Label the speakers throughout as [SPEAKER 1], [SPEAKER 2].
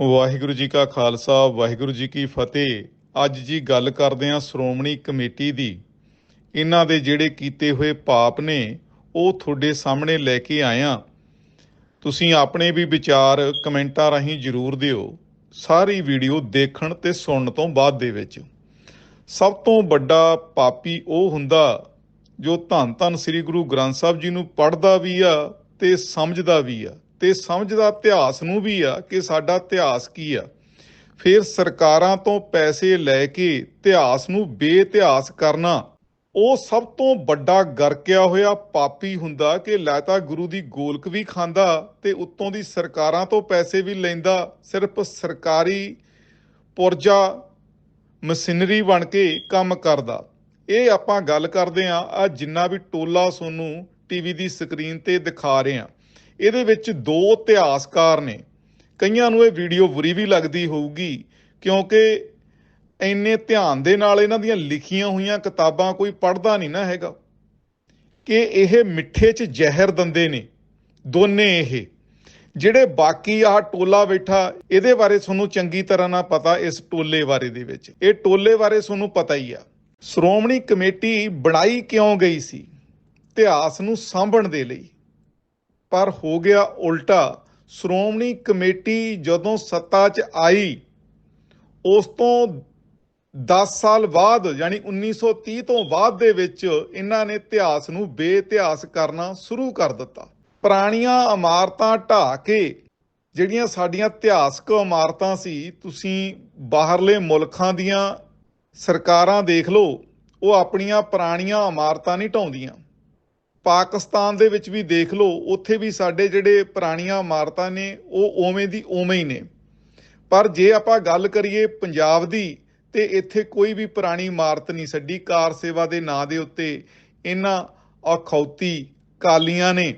[SPEAKER 1] ਵਾਹਿਗੁਰੂ ਜੀ ਕਾ ਖਾਲਸਾ, ਵਾਹਿਗੁਰੂ ਜੀ ਕੀ ਫਤਿਹ। ਅੱਜ ਜੀ ਗੱਲ ਕਰਦੇ ਹਾਂ ਸ਼੍ਰੋਮਣੀ ਕਮੇਟੀ ਦੀ। ਇਹਨਾਂ ਦੇ ਜਿਹੜੇ ਕੀਤੇ ਹੋਏ ਪਾਪ ਨੇ, ਉਹ ਤੁਹਾਡੇ ਸਾਹਮਣੇ ਲੈ ਕੇ ਆਇਆ। ਤੁਸੀਂ ਆਪਣੇ ਵੀ ਵਿਚਾਰ ਕਮੈਂਟਾਂ ਰਾਹੀਂ ਜਰੂਰ ਦਿਓ, ਸਾਰੀ ਵੀਡੀਓ ਦੇਖਣ ਤੇ ਸੁਣਨ ਤੋਂ ਬਾਅਦ ਦੇ ਵਿੱਚ। ਸਭ ਤੋਂ ਵੱਡਾ ਪਾਪੀ ਉਹ ਹੁੰਦਾ, ਜੋ ਧੰਨ ਧੰਨ ਸ੍ਰੀ ਗੁਰੂ ਗ੍ਰੰਥ ਸਾਹਿਬ ਜੀ ਨੂੰ ਪੜ੍ਹਦਾ ਵੀ ਆ ਤੇ ਸਮਝਦਾ ਵੀ ਆ। ਤੇ ਸਮਝਦਾ ਇਤਿਹਾਸ ਨੂੰ ਵੀ ਆ ਕਿ ਸਾਡਾ ਇਤਿਹਾਸ ਕੀ ਆ। ਫਿਰ ਸਰਕਾਰਾਂ ਤੋਂ ਪੈਸੇ ਲੈ ਕੇ ਇਤਿਹਾਸ ਨੂੰ ਬੇਇਤਿਹਾਸ ਕਰਨਾ, ਉਹ ਸਭ ਤੋਂ ਵੱਡਾ ਗਰਕਿਆ ਹੋਇਆ ਪਾਪੀ ਹੁੰਦਾ ਕਿ ਲੈ ਤਾਂ ਗੁਰੂ ਦੀ ਗੋਲਕ ਵੀ ਖਾਂਦਾ ਤੇ ਉੱਤੋਂ ਦੀ ਸਰਕਾਰਾਂ ਤੋਂ ਪੈਸੇ ਵੀ ਲੈਂਦਾ, ਸਿਰਫ ਸਰਕਾਰੀ ਪੁਰਜਾ, ਮਸ਼ੀਨਰੀ ਬਣ ਕੇ ਕੰਮ ਕਰਦਾ। ਇਹ ਆਪਾਂ ਗੱਲ ਕਰਦੇ ਆਂ ਆ ਜਿੰਨਾ ਵੀ ਟੋਲਾ ਸੋਨੂੰ ਟੀਵੀ ਦੀ ਸਕਰੀਨ ਤੇ ਦਿਖਾ ਰਹੇ ਆਂ ਇਹਦੇ ਵਿੱਚ ਦੋ ਇਤਿਹਾਸਕਾਰ ਨੇ। ਕਈਆਂ ਨੂੰ ਇਹ ਵੀਡੀਓ ਬੁਰੀ ਵੀ ਲੱਗਦੀ ਹੋਊਗੀ, ਕਿਉਂਕਿ ਇੰਨੇ ਧਿਆਨ ਦੇ ਨਾਲ ਇਹਨਾਂ ਦੀਆਂ ਲਿਖੀਆਂ ਹੋਈਆਂ ਕਿਤਾਬਾਂ ਕੋਈ ਪੜ੍ਹਦਾ ਨਹੀਂ ਨਾ ਹੈਗਾ। ਕਿ ਇਹ ਮਿੱਠੇ 'ਚ ਜ਼ਹਿਰ ਦੰਦੇ ਨੇ, ਦੋਨੇ ਇਹ। ਜਿਹੜੇ ਬਾਕੀ ਆਹ ਟੋਲਾ ਬੈਠਾ, ਇਹਦੇ ਬਾਰੇ ਤੁਹਾਨੂੰ ਚੰਗੀ ਤਰ੍ਹਾਂ ਨਾਲ ਪਤਾ ਇਸ ਟੋਲੇ ਬਾਰੇ ਦੇ ਵਿੱਚ। ਇਹ ਟੋਲੇ ਬਾਰੇ ਤੁਹਾਨੂੰ ਪਤਾ ਹੀ ਆ। ਸ਼੍ਰੋਮਣੀ ਕਮੇਟੀ ਬਣਾਈ ਕਿਉਂ ਗਈ ਸੀ? ਇਤਿਹਾਸ ਨੂੰ ਸਾਂਭਣ ਦੇ ਲਈ। ਪਰ ਹੋ ਗਿਆ ਉਲਟਾ। ਸ਼੍ਰੋਮਣੀ ਕਮੇਟੀ ਜਦੋਂ ਸੱਤਾ 'ਚ ਆਈ, ਉਸ ਤੋਂ 10 ਸਾਲ ਬਾਅਦ, ਯਾਨੀ 1930 ਤੋਂ ਬਾਅਦ ਦੇ ਵਿੱਚ ਇਹਨਾਂ ਨੇ ਇਤਿਹਾਸ ਨੂੰ ਬੇਇਤਿਹਾਸ ਕਰਨਾ ਸ਼ੁਰੂ ਕਰ ਦਿੱਤਾ। ਪੁਰਾਣੀਆਂ ਇਮਾਰਤਾਂ ਢਾਹ ਕੇ, ਜਿਹੜੀਆਂ ਸਾਡੀਆਂ ਇਤਿਹਾਸਕ ਇਮਾਰਤਾਂ ਸੀ, ਤੁਸੀਂ ਬਾਹਰਲੇ ਮੁਲਕਾਂ ਦੀਆਂ ਸਰਕਾਰਾਂ ਦੇਖ ਲਓ, ਉਹ ਆਪਣੀਆਂ ਪੁਰਾਣੀਆਂ ਇਮਾਰਤਾਂ ਨਹੀਂ ਢਾਉਂਦੀਆਂ ਪਾਕਿਸਤਾਨ ਦੇ ਵਿੱਚ ਵੀ ਦੇਖ ਲਓ, ਉੱਥੇ ਵੀ ਸਾਡੇ ਜਿਹੜੇ ਪੁਰਾਣੀਆਂ ਇਮਾਰਤਾਂ ਨੇ, ਉਹ ਉਵੇਂ ਦੀ ਓਵੇਂ ਹੀ ਨੇ। ਪਰ ਜੇ ਆਪਾਂ ਗੱਲ ਕਰੀਏ ਪੰਜਾਬ ਦੀ, ਤੇ ਇੱਥੇ ਕੋਈ ਵੀ ਪੁਰਾਣੀ ਇਮਾਰਤ ਨਹੀਂ ਛੱਡੀ, ਕਾਰ ਸੇਵਾ ਦੇ ਨਾਂ ਦੇ ਉੱਤੇ ਇਹਨਾਂ ਅਖੌਤੀ ਕਾਲੀਆਂ ਨੇ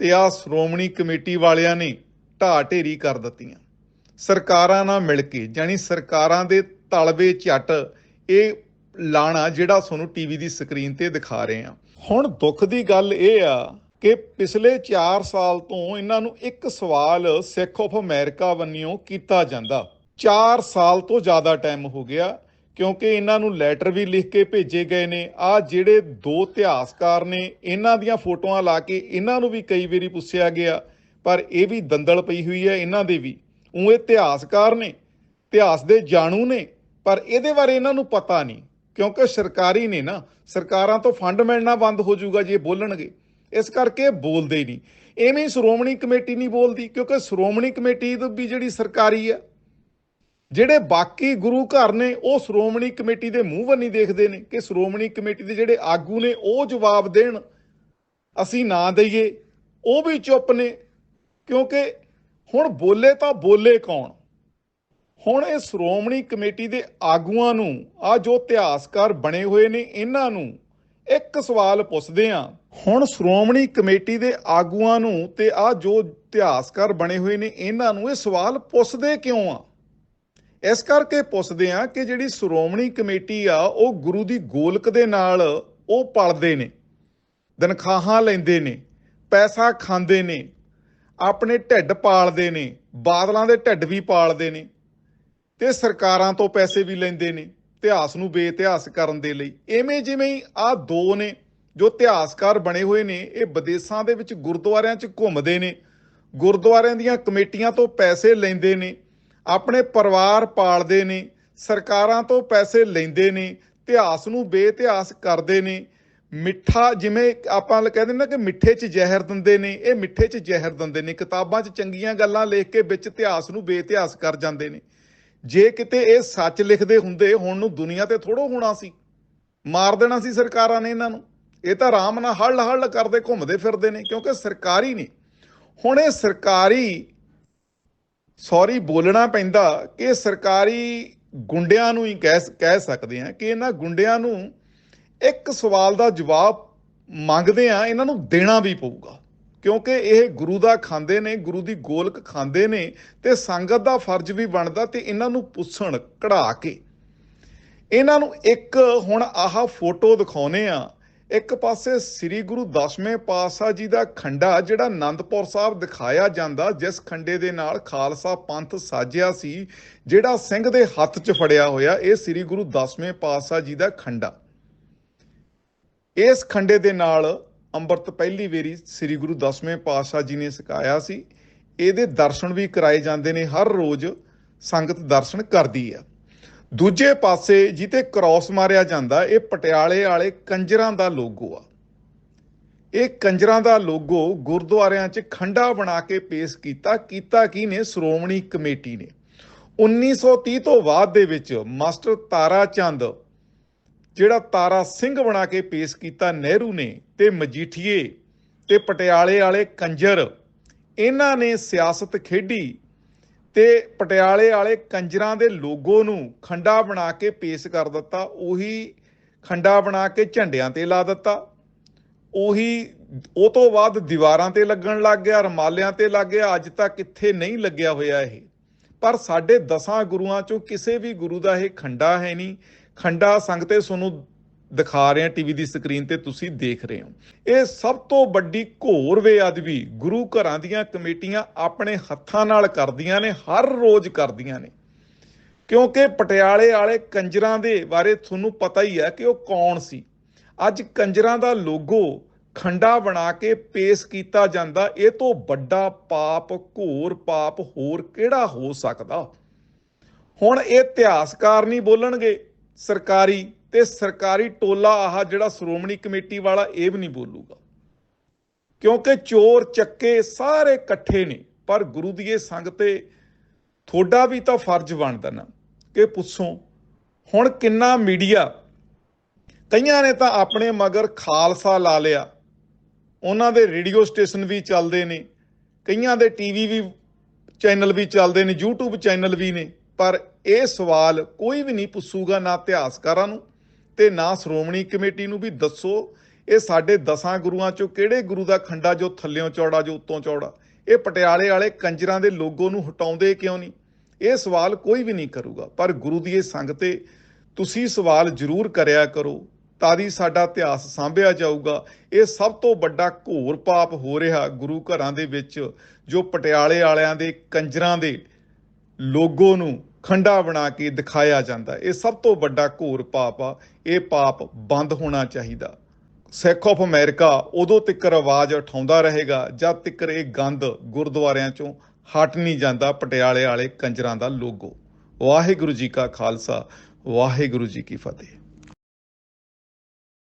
[SPEAKER 1] ਤੇ ਆ ਸ਼੍ਰੋਮਣੀ ਕਮੇਟੀ ਵਾਲਿਆਂ ਨੇ ਢਾਹ ਢੇਰੀ ਕਰ ਦਿੱਤੀਆਂ। ਸਰਕਾਰਾਂ ਨਾਲ ਮਿਲ ਕੇ ਜਾਨੀ ਸਰਕਾਰਾਂ ਦੇ ਤਲਵੇ ਝੱਟ ਇਹ ਲਾਣਾ ਜਿਹੜਾ ਤੁਹਾਨੂੰ ਟੀਵੀ ਦੀ ਸਕਰੀਨ ਤੇ ਦਿਖਾ ਰਹੇ ਆ ਹੁਣ ਦੁੱਖ ਦੀ ਗੱਲ ਇਹ ਆ ਕਿ ਪਿਛਲੇ 4 ਸਾਲ ਤੋਂ ਇਹਨਾਂ ਨੂੰ ਇੱਕ ਸਵਾਲ ਸਿੱਖ ਆਫ ਅਮਰੀਕਾ ਵੱਲੋਂ ਕੀਤਾ ਜਾਂਦਾ। 4 ਸਾਲ ਤੋਂ ਜ਼ਿਆਦਾ ਟਾਈਮ ਹੋ ਗਿਆ, ਕਿਉਂਕਿ ਇਹਨਾਂ ਨੂੰ ਲੈਟਰ ਵੀ ਲਿਖ ਕੇ ਭੇਜੇ ਗਏ ਨੇ। ਆ ਜਿਹੜੇ ਦੋ ਇਤਿਹਾਸਕਾਰ ਨੇ, ਇਹਨਾਂ ਦੀਆਂ ਫੋਟੋਆਂ ਲਾ ਕੇ ਇਹਨਾਂ ਨੂੰ ਵੀ ਕਈ ਵਾਰੀ ਪੁੱਛਿਆ ਗਿਆ, ਪਰ ਇਹ ਵੀ ਦੰਦਲ ਪਈ ਹੋਈ ਹੈ ਇਹਨਾਂ ਦੇ ਵੀ। ਉਹ ਇਤਿਹਾਸਕਾਰ ਨੇ, ਇਤਿਹਾਸ ਦੇ ਜਾਣੂ ਨੇ, ਪਰ ਇਹਦੇ ਬਾਰੇ ਇਹਨਾਂ ਨੂੰ ਪਤਾ ਨਹੀਂ। ਕਿਉਂਕਿ ਸਰਕਾਰੀ ਨੇ ਨਾ, ਸਰਕਾਰਾਂ ਤੋਂ ਫੰਡ ਮਿਲਣਾ ਬੰਦ ਹੋ ਜਾਊਗਾ ਜੇ ਬੋਲਣਗੇ। ਇਸ ਕਰਕੇ ਬੋਲਦੇ ਹੀ ਨਹੀਂ। ਐਵੇਂ ਹੀ ਸ਼੍ਰੋਮਣੀ ਕਮੇਟੀ ਨਹੀਂ ਬੋਲਦੀ, ਕਿਉਂਕਿ ਸ਼੍ਰੋਮਣੀ ਕਮੇਟੀ ਵੀ ਜਿਹੜੀ ਸਰਕਾਰੀ ਆ, ਜਿਹੜੇ ਬਾਕੀ ਗੁਰੂ ਘਰ ਨੇ, ਉਹ ਸ਼੍ਰੋਮਣੀ ਕਮੇਟੀ ਦੇ ਮੂੰਹ ਵੱਲ ਨਹੀਂ ਦੇਖਦੇ ਨੇ ਕਿ ਸ਼੍ਰੋਮਣੀ ਕਮੇਟੀ ਦੇ ਜਿਹੜੇ ਆਗੂ ਨੇ, ਉਹ ਜਵਾਬ ਦੇਣ। ਅਸੀਂ ਨਾ ਦਈਏ, ਉਹ ਵੀ ਚੁੱਪ ਨੇ, ਕਿਉਂਕਿ ਹੁਣ ਬੋਲੇ ਤਾਂ ਬੋਲੇ ਕੌਣ? ਹੁਣ ਇਹ ਸ਼੍ਰੋਮਣੀ ਕਮੇਟੀ ਦੇ ਆਗੂਆਂ ਨੂੰ, ਆ ਜੋ ਇਤਿਹਾਸਕਾਰ ਬਣੇ ਹੋਏ ਨੇ, ਇਹਨਾਂ ਨੂੰ ਇੱਕ ਸਵਾਲ ਪੁੱਛਦੇ ਆ ਹੁਣ ਸ਼੍ਰੋਮਣੀ ਕਮੇਟੀ ਦੇ ਆਗੂਆਂ ਨੂੰ ਤੇ ਆ ਜੋ ਇਤਿਹਾਸਕਾਰ ਬਣੇ ਹੋਏ ਨੇ, ਇਹਨਾਂ ਨੂੰ ਇਹ ਸਵਾਲ ਪੁੱਛਦੇ ਕਿਉਂ ਆ? ਇਸ ਕਰਕੇ ਪੁੱਛਦੇ ਆ ਕਿ ਜਿਹੜੀ ਸ਼੍ਰੋਮਣੀ ਕਮੇਟੀ ਆ, ਉਹ ਗੁਰੂ ਦੀ ਗੋਲਕ ਦੇ ਨਾਲ ਉਹ ਪਲਦੇ ਨੇ, ਤਨਖਾਹਾਂ ਲੈਂਦੇ ਨੇ, ਪੈਸਾ ਖਾਂਦੇ ਨੇ, ਆਪਣੇ ਢਿੱਡ ਪਾਲਦੇ ਨੇ, ਬਾਦਲਾਂ ਦੇ ਢਿੱਡ ਵੀ ਪਾਲਦੇ ਨੇ। ਤੇ ਸਰਕਾਰਾਂ ਤੋਂ ਪੈਸੇ ਵੀ ਲੈਂਦੇ ਨੇ ਇਤਿਹਾਸ ਨੂੰ ਬੇਇਤਿਹਾਸ ਕਰਨ ਦੇ ਲਈ। ਐਵੇਂ ਜਿਵੇਂ ਹੀ ਆ ਦੋ ਨੇ ਜੋ ਇਤਿਹਾਸਕਾਰ ਬਣੇ ਹੋਏ ਨੇ, ਇਹ ਵਿਦੇਸ਼ਾਂ ਦੇ ਵਿੱਚ ਗੁਰਦੁਆਰਿਆਂ 'ਚ ਘੁੰਮਦੇ ਨੇ, ਗੁਰਦੁਆਰਿਆਂ ਦੀਆਂ ਕਮੇਟੀਆਂ ਤੋਂ ਪੈਸੇ ਲੈਂਦੇ ਨੇ, ਆਪਣੇ ਪਰਿਵਾਰ ਪਾਲਦੇ ਨੇ, ਸਰਕਾਰਾਂ ਤੋਂ ਪੈਸੇ ਲੈਂਦੇ ਨੇ, ਇਤਿਹਾਸ ਨੂੰ ਬੇਇਤਿਹਾਸ ਕਰਦੇ ਨੇ, ਮਿੱਠਾ ਜਿਵੇਂ ਆਪਾਂ ਕਹਿੰਦੇ ਨਾ ਕਿ ਮਿੱਠੇ 'ਚ ਜ਼ਹਿਰ ਦਿੰਦੇ ਨੇ, ਇਹ ਮਿੱਠੇ 'ਚ ਜ਼ਹਿਰ ਦਿੰਦੇ ਨੇ, ਕਿਤਾਬਾਂ 'ਚ ਚੰਗੀਆਂ ਗੱਲਾਂ ਲਿਖ ਕੇ ਵਿੱਚ ਇਤਿਹਾਸ ਨੂੰ ਬੇਇਤਿਹਾਸ ਕਰ ਜਾਂਦੇ ਨੇ। ਜੇ ਕਿਤੇ ਇਹ ਸੱਚ ਲਿਖਦੇ ਹੁੰਦੇ, ਹੁਣ ਨੂੰ ਦੁਨੀਆ ਤੇ ਥੋੜੋ ਹੋਣਾ ਸੀ। ਮਾਰ ਦੇਣਾ ਸੀ ਸਰਕਾਰਾਂ ਨੇ ਇਹਨਾਂ ਨੂੰ। ਇਹ ਤਾਂ ਆਰਾਮ ਨਾਲ ਹੱਲ ਹੱਲ ਕਰਦੇ, ਘੁੰਮਦੇ ਫਿਰਦੇ ਨੇ, ਕਿਉਂਕਿ ਸਰਕਾਰੀ ਨੇ। ਹੁਣ ਇਹ ਸਰਕਾਰੀ ਸੌਰੀ ਬੋਲਣਾ ਪੈਂਦਾ ਕਿ ਸਰਕਾਰੀ ਗੁੰਡਿਆਂ ਨੂੰ ਹੀ ਕਹਿ ਕਹਿ ਸਕਦੇ ਆ ਕਿ ਇਹਨਾਂ ਗੁੰਡਿਆਂ ਨੂੰ ਇੱਕ ਸਵਾਲ ਦਾ ਜਵਾਬ ਮੰਗਦੇ ਆ ਇਹਨਾਂ ਨੂੰ ਦੇਣਾ ਵੀ ਪਊਗਾ। ਕਿਉਂਕਿ ਇਹ ਗੁਰੂ ਦਾ ਖਾਂਦੇ ਨੇ, ਗੁਰੂ ਦੀ ਗੋਲਕ ਖਾਂਦੇ ਨੇ ਤੇ ਸੰਗਤ ਦਾ ਫਰਜ਼ ਵੀ ਬਣਦਾ ਤੇ ਇਹਨਾਂ ਨੂੰ ਪੁੱਛਣ, ਕਢਾ ਕੇ। ਇਹਨਾਂ ਨੂੰ ਇੱਕ ਹੁਣ ਆਹ ਫੋਟੋ ਦਿਖਾਉਨੇ ਆ। ਇੱਕ ਪਾਸੇ ਸ੍ਰੀ ਗੁਰੂ ਦਸਵੇਂ ਪਾਤਸ਼ਾਹ ਜੀ ਦਾ ਖੰਡਾ ਜਿਹੜਾ ਆਨੰਦਪੁਰ ਸਾਹਿਬ ਦਿਖਾਇਆ ਜਾਂਦਾ, ਜਿਸ ਖੰਡੇ ਦੇ ਨਾਲ ਖਾਲਸਾ ਪੰਥ ਸਾਜਿਆ ਸੀ, ਜਿਹੜਾ ਸਿੰਘ ਦੇ ਹੱਥ 'ਚ ਫੜਿਆ ਹੋਇਆ, ਇਹ ਸ੍ਰੀ ਗੁਰੂ ਦਸਵੇਂ ਪਾਤਸ਼ਾਹ ਜੀ ਦਾ ਖੰਡਾ। ਇਸ ਖੰਡੇ ਦੇ ਨਾਲ ਅੰਮ੍ਰਿਤ ਪਹਿਲੀ ਵੇਰੀ ਸ੍ਰੀ ਗੁਰੂ ਦਸਵੇਂ ਪਾਤਸ਼ਾਹ ਜੀ ਨੇ ਸਿਖਾਇਆ ਸੀ। ਇਹਦੇ ਦਰਸ਼ਨ ਵੀ ਕਰਾਏ ਜਾਂਦੇ ਨੇ, ਹਰ ਰੋਜ਼ ਸੰਗਤ ਦਰਸ਼ਨ ਕਰਦੀ ਆ। ਦੂਜੇ ਪਾਸੇ ਜਿੱਤੇ ਕ੍ਰਾਸ ਮਾਰਿਆ ਜਾਂਦਾ, ਇਹ ਪਟਿਆਲੇ ਵਾਲੇ ਕੰਜਰਾਂ ਦਾ ਲੋਗੋ ਆ। ਇਹ ਕੰਜਰਾਂ ਦਾ ਲੋਗੋ ਗੁਰਦੁਆਰਿਆਂ 'ਚ ਖੰਡਾ ਬਣਾ ਕੇ ਪੇਸ਼ ਕੀਤਾ ਕੀਤਾ ਕੀ ਨੇ? ਸ਼੍ਰੋਮਣੀ ਕਮੇਟੀ ਨੇ। 1930 ਤੋਂ ਬਾਅਦ ਦੇ ਵਿੱਚ ਮਾਸਟਰ ਤਾਰਾ ਚੰਦ ਜਿਹੜਾ ਤਾਰਾ ਸਿੰਘ ਬਣਾ ਕੇ ਪੇਸ਼ ਕੀਤਾ ਨਹਿਰੂ ਨੇ ਤੇ ਮਜੀਠੀਏ ਤੇ ਪਟਿਆਲੇ ਵਾਲੇ ਕੰਜਰ, ਇਹਨਾਂ ਨੇ ਸਿਆਸਤ ਖੇਡੀ ਤੇ ਪਟਿਆਲੇ ਵਾਲੇ ਕੰਜਰਾਂ ਦੇ ਲੋਗੋ ਨੂੰ ਖੰਡਾ ਬਣਾ ਕੇ ਪੇਸ਼ ਕਰ ਦਿੱਤਾ, ਉਹੀ ਖੰਡਾ ਬਣਾ ਕੇ ਝੰਡਿਆਂ ਤੇ ਲਾ ਦਿੱਤਾ, ਉਹੀ, ਉਹ ਤੋਂ ਬਾਅਦ ਦੀਵਾਰਾਂ ਤੇ ਲੱਗਣ ਲੱਗ ਗਿਆ, ਰਮਾਲਿਆਂ ਤੇ ਲੱਗ ਗਿਆ, ਅੱਜ ਤੱਕ ਕਿੱਥੇ ਨਹੀਂ ਲੱਗਿਆ ਹੋਇਆ ਇਹ। ਪਰ ਸਾਡੇ ਦਸਾਂ ਗੁਰੂਆਂ ਚੋਂ ਕਿਸੇ ਵੀ ਗੁਰੂ ਦਾ ਇਹ ਖੰਡਾ ਹੈ ਨਹੀਂ। ਖੰਡਾ ਸੰਗਤੇ ਤੁਹਾਨੂੰ ਦਿਖਾ ਰਹੇ ਆ ਟੀਵੀ ਦੀ ਸਕਰੀਨ ਤੇ ਤੁਸੀਂ ਦੇਖ ਰਹੇ ਹੋ। ਇਹ ਸਭ ਤੋਂ ਵੱਡੀ ਘੋਰ ਬੇਅਦਬੀ ਗੁਰੂ ਘਰਾਂ ਦੀਆਂ ਕਮੇਟੀਆਂ ਆਪਣੇ ਹੱਥਾਂ ਨਾਲ ਕਰਦੀਆਂ ਨੇ, ਹਰ ਰੋਜ਼ ਕਰਦੀਆਂ ਨੇ। ਕਿਉਂਕਿ ਪਟਿਆਲੇ ਵਾਲੇ ਕੰਜਰਾਂ ਦੇ ਬਾਰੇ ਤੁਹਾਨੂੰ ਪਤਾ ਹੀ ਹੈ ਕਿ ਉਹ ਕੌਣ ਸੀ। ਅੱਜ ਕੰਜਰਾਂ ਦਾ ਲੋਗੋ ਖੰਡਾ ਬਣਾ ਕੇ ਪੇਸ਼ ਕੀਤਾ ਜਾਂਦਾ, ਇਹ ਤੋਂ ਵੱਡਾ ਪਾਪ, ਘੋਰ ਪਾਪ ਹੋਰ ਕਿਹੜਾ ਹੋ ਸਕਦਾ? ਹੁਣ ਇਹ ਇਤਿਹਾਸਕਾਰ ਨਹੀਂ ਬੋਲਣਗੇ। ਸਰਕਾਰੀ ਤੇ ਸਰਕਾਰੀ ਟੋਲਾ ਆਹ ਜਿਹੜਾ ਸ਼੍ਰੋਮਣੀ ਕਮੇਟੀ ਵਾਲਾ ਇਹ ਵੀ ਨਹੀਂ ਬੋਲੂਗਾ। ਕਿਉਂਕਿ ਚੋਰ ਚੱਕੇ ਸਾਰੇ ਇਕੱਠੇ ਨੇ, ਪਰ ਗੁਰੂ ਦੀ ਇਹ ਸੰਗ ਤੇ ਤੁਹਾਡਾ ਵੀ ਤਾਂ ਫਰਜ਼ ਬਣਦਾ ਨਾ ਕਿ ਪੁੱਛੋ, ਹੁਣ ਕਿੰਨਾ ਮੀਡੀਆ, ਕਈਆਂ ਨੇ ਤਾਂ ਆਪਣੇ ਮਗਰ ਖਾਲਸਾ ਲਾ ਲਿਆ। ਉਹਨਾਂ ਦੇ ਰੇਡੀਓ ਸਟੇਸ਼ਨ ਵੀ ਚੱਲਦੇ ਨੇ, ਕਈਆਂ ਦੇ ਟੀਵੀ ਵੀ, ਚੈਨਲ ਵੀ ਚੱਲਦੇ ਨੇ, YouTube ਚੈਨਲ ਵੀ ਨੇ। ਪਰ ਇਹ ਸਵਾਲ ਕੋਈ ਵੀ ਨਹੀਂ ਪੁੱਛੂਗਾ ਨਾ ਇਤਿਹਾਸਕਾਰਾਂ ਨੂੰ ਤੇ ਨਾ ਸ਼੍ਰੋਮਣੀ ਕਮੇਟੀ ਨੂੰ ਵੀ ਦੱਸੋ, ਇਹ ਸਾਡੇ ਦਸਾਂ ਗੁਰੂਆਂ ਚੋਂ ਕਿਹੜੇ ਗੁਰੂ ਦਾ ਖੰਡਾ ਜੋ ਥੱਲਿਓਂ ਚੌੜਾ, ਜੋ ਉੱਤੋਂ ਚੌੜਾ? ਇਹ ਪਟਿਆਲੇ ਵਾਲੇ ਕੰਜਰਾਂ ਦੇ ਲੋਗੋ ਨੂੰ ਹਟਾਉਂਦੇ ਕਿਉਂ ਨਹੀਂ? ਇਹ ਸਵਾਲ ਕੋਈ ਵੀ ਨਹੀਂ ਕਰੂਗਾ, ਪਰ ਗੁਰੂ ਦੀ ਇਹ ਸੰਗ ਤੇ ਤੁਸੀਂ ਸਵਾਲ ਜ਼ਰੂਰ ਕਰਿਆ ਕਰੋ ਤਾਦੀ ਸਾਡਾ ਇਤਿਹਾਸ ਸਾਂਭਿਆ ਜਾਊਗਾ। ਇਹ ਸਭ ਤੋਂ ਵੱਡਾ ਘੋਰ ਪਾਪ ਹੋ ਰਿਹਾ ਗੁਰੂ ਘਰਾਂ ਦੇ ਵਿੱਚ, ਜੋ ਪਟਿਆਲੇ ਵਾਲਿਆਂ ਦੇ ਕੰਜਰਾਂ ਦੇ ਲੋਗੋ ਨੂੰ ਖੰਡਾ ਬਣਾ ਕੇ ਦਿਖਾਇਆ ਜਾਂਦਾ। ਇਹ ਸਭ ਤੋਂ ਵੱਡਾ ਘੋਰ ਪਾਪ ਆ। ਇਹ ਪਾਪ ਬੰਦ ਹੋਣਾ ਚਾਹੀਦਾ। ਸਿੱਖ ਆਫ ਅਮਰੀਕਾ ਉਦੋਂ ਤੱਕ ਆਵਾਜ਼ ਉਠਾਉਂਦਾ ਰਹੇਗਾ, ਜਦ ਤੱਕ ਇਹ ਗੰਦ ਗੁਰਦੁਆਰਿਆਂ ਚੋਂ ਹਟ ਨਹੀਂ ਜਾਂਦਾ, ਪਟਿਆਲੇ ਵਾਲੇ ਕੰਜਰਾਂ ਦਾ ਲੋਗੋ। ਵਾਹਿਗੁਰੂ ਜੀ ਕਾ ਖਾਲਸਾ, ਵਾਹਿਗੁਰੂ ਜੀ ਕੀ ਫਤਿਹ।